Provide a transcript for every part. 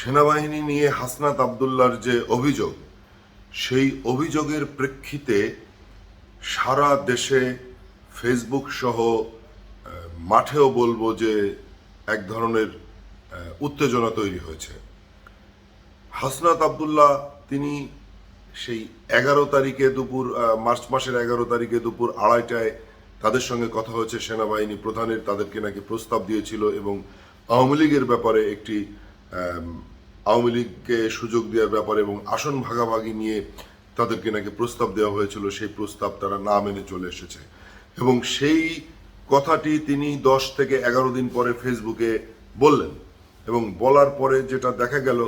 সেনাবাহিনী নিয়ে হাসনাত আবদুল্লার যে অভিযোগ, সেই অভিযোগের প্রেক্ষিতে সারা দেশে ফেসবুক সহ মাঠেও বলব যে এক ধরনের উত্তেজনা তৈরি হয়েছে। হাসনাত আবদুল্লাহ তিনি সেই এগারো তারিখে দুপুর মার্চ মাসের এগারো তারিখে দুপুর আড়াইটায় তাদের সঙ্গে কথা হয়েছে। সেনাবাহিনী প্রধানের তাদেরকে নাকি প্রস্তাব দিয়েছিল এবং আওয়ামী লীগের ব্যাপারে একটি আওয়ামী লীগকে সুযোগ দেওয়ার ব্যাপারে এবং আসন ভাগাভাগি নিয়ে তাদেরকে নাকি প্রস্তাব দেওয়া হয়েছিল, সেই প্রস্তাব তারা না মেনে চলে এসেছে। এবং সেই কথাটি তিনি দশ থেকে এগারো দিন পরে ফেসবুকে বললেন এবং বলার পরে যেটা দেখা গেল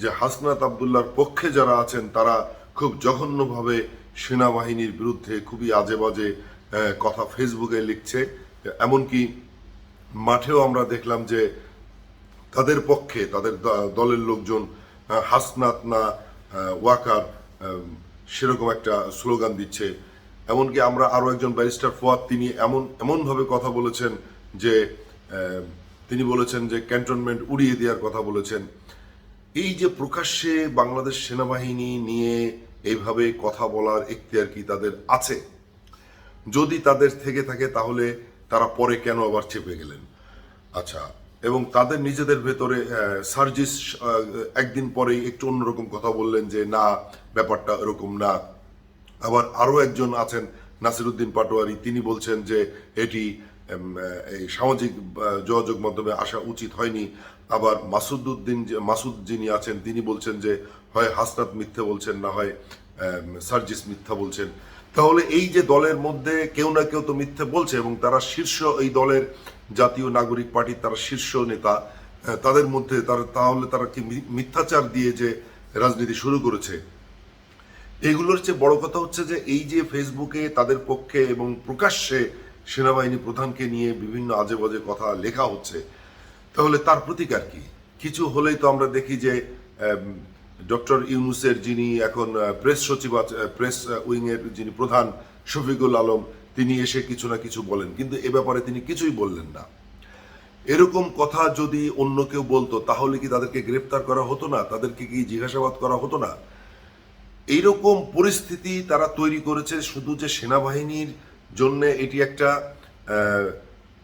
যে হাসনাত আবদুল্লার পক্ষে যারা আছেন, তারা খুব জঘন্যভাবে সেনাবাহিনীর বিরুদ্ধে খুবই আজে বাজে কথা ফেসবুকে লিখছে। এমনকি মাঠেও আমরা দেখলাম যে তাদের পক্ষে, তাদের দলের লোকজন হাসনাত না ওয়াকার সেরকম একটা স্লোগান দিচ্ছে। এমনকি আমরা আরও একজন ব্যারিস্টার ফোয়াদ, তিনি এমন, এমনভাবে কথা বলেছেন যে তিনি বলেছেন যে, ক্যান্টনমেন্ট উড়িয়ে দেওয়ার কথা বলেছেন। এই যে প্রকাশ্যে বাংলাদেশ সেনাবাহিনী নিয়ে এইভাবে কথা বলার এখতিয়ার কি তাদের আছে? যদি তাদের থেকে থাকে, তাহলে তারা পরে কেন আবার চেপে গেলেন? আচ্ছা এবং তাদের নিজেদের ভেতরে সার্জিস একদিন পরেই একটু অন্যরকম কথা বললেন যে, না, ব্যাপারটা এরকম না। আবার আরও একজন আছেন, নাসিরুদ্দিন পাটোয়ারি, তিনি বলছেন যে, এটি এই সামাজিক যোগাযোগ মাধ্যমে আসা উচিত হয়নি। আবার মাসুদুদ্দিন যে- মাসুদ যিনি আছেন, তিনি বলছেন যে, হয় হাসনাত মিথ্যে বলছেন না হয় সার্জিস মিথ্যা বলছেন। তাহলে এই যে দলের মধ্যে কেউ না কেউ তো মিথ্যে বলছে এবং তারা শীর্ষ এই দলের জাতীয় নাগরিক পার্টির তারা শীর্ষ নেতা তাদের মধ্যে তারা তাহলে তারা কি মিথ্যাচার দিয়ে যে রাজনীতি শুরু করেছে? এগুলোর চেয়ে বড় কথা হচ্ছে যে এই যে ফেসবুকে তাদের পক্ষে এবং প্রকাশ্যে সেনাবাহিনী প্রধানকে নিয়ে বিভিন্ন আজে বাজে কথা লেখা হচ্ছে, তাহলে তার প্রতিকার কি? কিছু হলেই তো আমরা দেখি যে ডক্টর ইউনুসের যিনি এখন প্রেস সচিব প্রেস উইং এর যিনি প্রধান শফিকুল আলম তিনি এসে কিছু না কিছু বলেন, কিন্তু এ ব্যাপারে তিনি কিছুই বললেন না। এরকম কথা যদি অন্য কেউ বলতো, তাহলে কি তাদেরকে গ্রেপ্তার করা হতো না? তাদেরকে কি জিজ্ঞাসাবাদ করা হতো না? এইরকম পরিস্থিতি তারা তৈরি করেছে শুধু যে সেনাবাহিনীর জন্য এটি একটা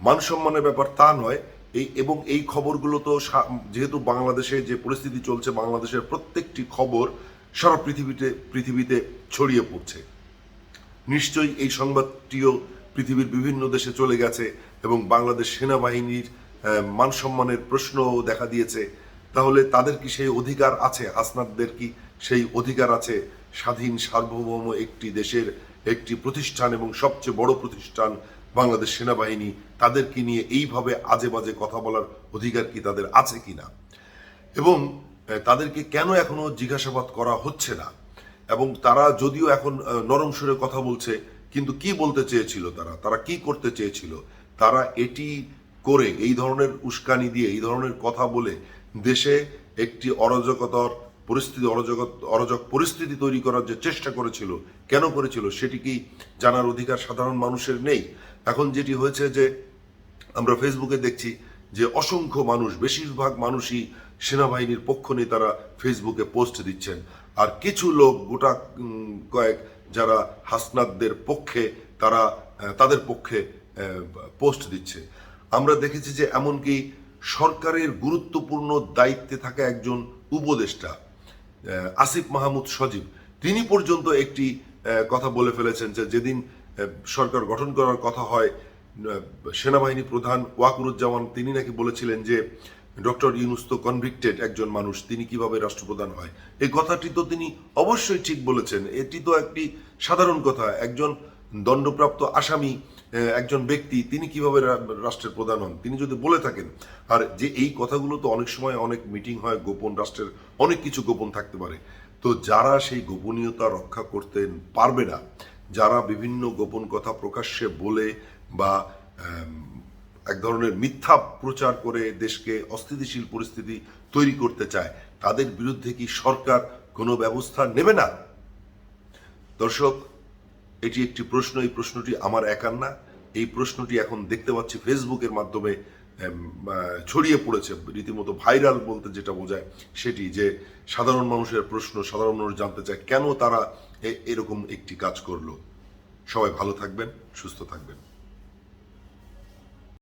মানসম্মানের ব্যাপার তা নয়। এই এবং এই খবরগুলো তো যেহেতু বাংলাদেশে যে পরিস্থিতি চলছে, বাংলাদেশের প্রত্যেকটি খবর সারা পৃথিবীতে পৃথিবীতে ছড়িয়ে পড়ছে। নিশ্চয়ই এই সংবাদটিও পৃথিবীর বিভিন্ন দেশে চলে গেছে এবং বাংলাদেশ সেনাবাহিনীর মান সম্মানের প্রশ্নও দেখা দিয়েছে। তাহলে তাদের কি সেই অধিকার আছে? হাসনাতদের কি সেই অধিকার আছে? স্বাধীন সার্বভৌম একটি দেশের একটি প্রতিষ্ঠান এবং সবচেয়ে বড় প্রতিষ্ঠান বাংলাদেশ সেনাবাহিনী তাদেরকে নিয়ে এইভাবে আজে বাজে কথা বলার অধিকার কি তাদের আছে কিনা? এবং তাদেরকে কেন এখনও জিজ্ঞাসাবাদ করা হচ্ছে না? এবং তারা যদিও এখন নরম সুরে কথা বলছে, কিন্তু কি বলতে চেয়েছিল তারা? তারা কি করতে চেয়েছিল? তারা এটি করে এই ধরনের উস্কানি দিয়ে, এই ধরনের কথা বলে দেশে একটি অরাজকতার পরিস্থিতি অরাজক অরাজক পরিস্থিতি তৈরি করার যে চেষ্টা করেছিল, কেন করেছিল সেটি কি জানার অধিকার সাধারণ মানুষের নেই? এখন যেটি হয়েছে যে আমরা ফেসবুকে দেখছি যে অসংখ্য মানুষ, বেশিরভাগ মানুষই সেনাবাহিনীর পক্ষ নিয়ে তারা ফেসবুকে পোস্ট দিচ্ছেন। আর কিছু লোক গোটা কয়েক যারা হাসনাতদের পক্ষে, তারা তাদের পক্ষে পোস্ট দিচ্ছে। আমরা দেখেছি যে এমনকি সরকারের গুরুত্বপূর্ণ দায়িত্বে থাকা একজন উপদেষ্টা আসিফ মাহমুদ সজীব, তিনি পর্যন্ত একটি কথা বলে ফেলেছেন যে যেদিন সরকার গঠন করার কথা হয় সেনাবাহিনী প্রধান ওয়াকুরুজ্জামান, তিনি নাকি বলেছিলেন যে ডক্টর ইউনুস তো কনভিক্টেড একজন মানুষ, তিনি কীভাবে রাষ্ট্রপ্রধান হয়? এই কথাটি তো তিনি অবশ্যই ঠিক বলেছেন। এটি তো একটি সাধারণ কথা। একজন দণ্ডপ্রাপ্ত আসামি একজন ব্যক্তি, তিনি কীভাবে রাষ্ট্রের প্রধান হন? তিনি যদি বলে থাকেন, আর যে এই কথাগুলো তো অনেক সময় অনেক মিটিং হয়, গোপন রাষ্ট্রের অনেক কিছু গোপন থাকতে পারে। তো যারা সেই গোপনীয়তা রক্ষা করতে পারবে না, যারা বিভিন্ন গোপন কথা প্রকাশ্যে বলে বা এক ধরনের মিথ্যা প্রচার করে দেশকে অস্থিতিশীল পরিস্থিতি তৈরি করতে চায়, তাদের বিরুদ্ধে কি সরকার কোনো ব্যবস্থা নেবে না? দর্শক, এটি একটি প্রশ্ন, এই প্রশ্নটি আমার একার না। এই প্রশ্নটি এখন দেখতে পাচ্ছি ফেসবুকের মাধ্যমে ছড়িয়ে পড়েছে, রীতিমতো ভাইরাল বলতে যেটা বোঝায় সেটি যে সাধারণ মানুষের প্রশ্ন, সাধারণ মানুষ জানতে চায় কেন তারা এরকম একটি কাজ করল। সবাই ভালো থাকবেন, সুস্থ থাকবেন।